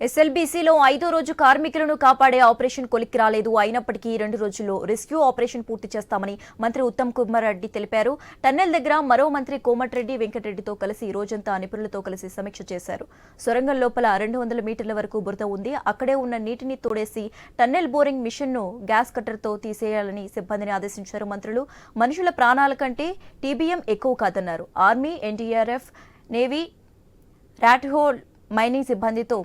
ఎస్ఎల్బీసీలో ఐదో రోజు కార్మికులను కాపాడే ఆపరేషన్ కొలిక్కి రాలేదు. అయినప్పటికీ ఈ రెండు రోజుల్లో రెస్క్యూ ఆపరేషన్ పూర్తి చేస్తామని మంత్రి ఉత్తమ్ కుమార్ రెడ్డి తెలిపారు. టన్నెల్ దగ్గర మరో మంత్రి కోమటిరెడ్డి వెంకటరెడ్డితో కలిసి రోజంతా నిపుణులతో కలిసి సమీక్ష చేశారు. సొరంగం లోపల రెండు వందల మీటర్ల వరకు బురద ఉంది. అక్కడే ఉన్న నీటిని తోడేసి టన్నెల్ బోరింగ్ మిషన్ను గ్యాస్ కట్టర్తో తీసేయాలని సిబ్బందిని ఆదేశించారు మంత్రులు. మనుషుల ప్రాణాల కంటే టీబీఎం ఎక్కువ కాదన్నారు. Army NDRF navy rat hole mining సిబ్బందితో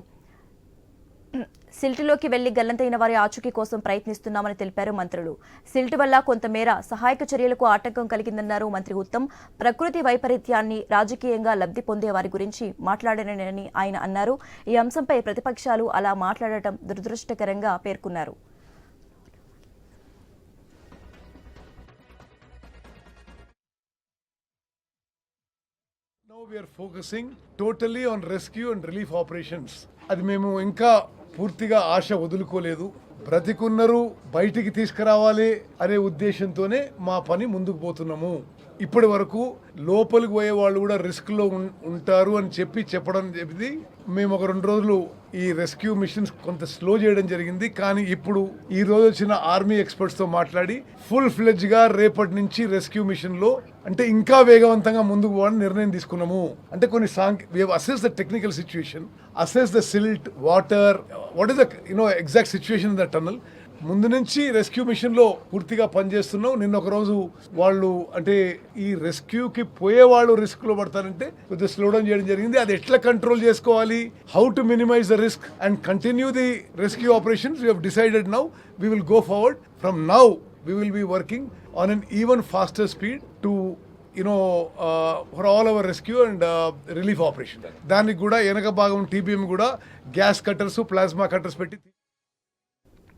సిల్టులోకి వెళ్ళి గల్లంతైన వారి ఆచూకీ కోసం ప్రయత్నిస్తున్నామని తెలిపారు మంత్రులు. సిల్ట్ వల్ల కొంతమేర సహాయక చర్యలకు ఆటంకం కలిగిందన్నారు మంత్రి ఉత్తమ్. ప్రకృతి వైపరీత్యాన్ని రాజకీయంగా లబ్ధి పొందే వారి గురించి మాట్లాడనని ఆయన అన్నారు. ఈ అంశంపై ప్రతిపక్షాలు అలా మాట్లాడటం దురదృష్టకరంగా పేర్కొన్నారు. Now we are focusing totally on rescue and relief operations. అది మేము ఇంకా పూర్తిగా ఆశ వదులుకోలేదు. బ్రతికున్నరు బయటికి తీసుకురావాలి అనే ఉద్దేశంతోనే మా పని ముందుకు పోతున్నాము. ఇప్పటి వరకు లోపలికి పోయే వాళ్ళు కూడా రిస్క్లో ఉం- ఉంటారు అని చెప్పి చెప్పడం చెప్పింది మేము ఒక రెండు రోజులు ఈ రెస్క్యూ మిషన్స్ కొంత స్లో చేయడం జరిగింది. కానీ ఇప్పుడు ఈ రోజు వచ్చిన ఆర్మీ ఎక్స్పర్ట్స్తో మాట్లాడి ఫుల్ ఫ్లెడ్జ్గా రేపటి నుంచి రెస్క్యూ మిషన్లో అంటే ఇంకా వేగవంతంగా ముందుకు పోవాలని నిర్ణయం తీసుకున్నాము. అంటే కొన్ని సాంక్ assess the technical situation assess the silt water what is the you know exact situation in the tunnel ముందు నుంచి రెస్క్యూ మిషన్లో పూర్తిగా పనిచేస్తున్నాం. నిన్న ఒక రోజు వాళ్ళు అంటే ఈ రెస్క్యూకి పోయే వాళ్ళు రిస్క్లో పడతారంటే కొద్దిగా స్లో డౌన్ చేయడం జరిగింది. అది ఎట్లా కంట్రోల్ చేసుకోవాలి? How to minimize the risk and continue the rescue operations we decided now we will go forward from now we will be working on an even faster speed to you know for all our rescue and relief operation దానికి కూడా వెనక భాగం TBM కూడా gas cutters plasma cutters పెట్టి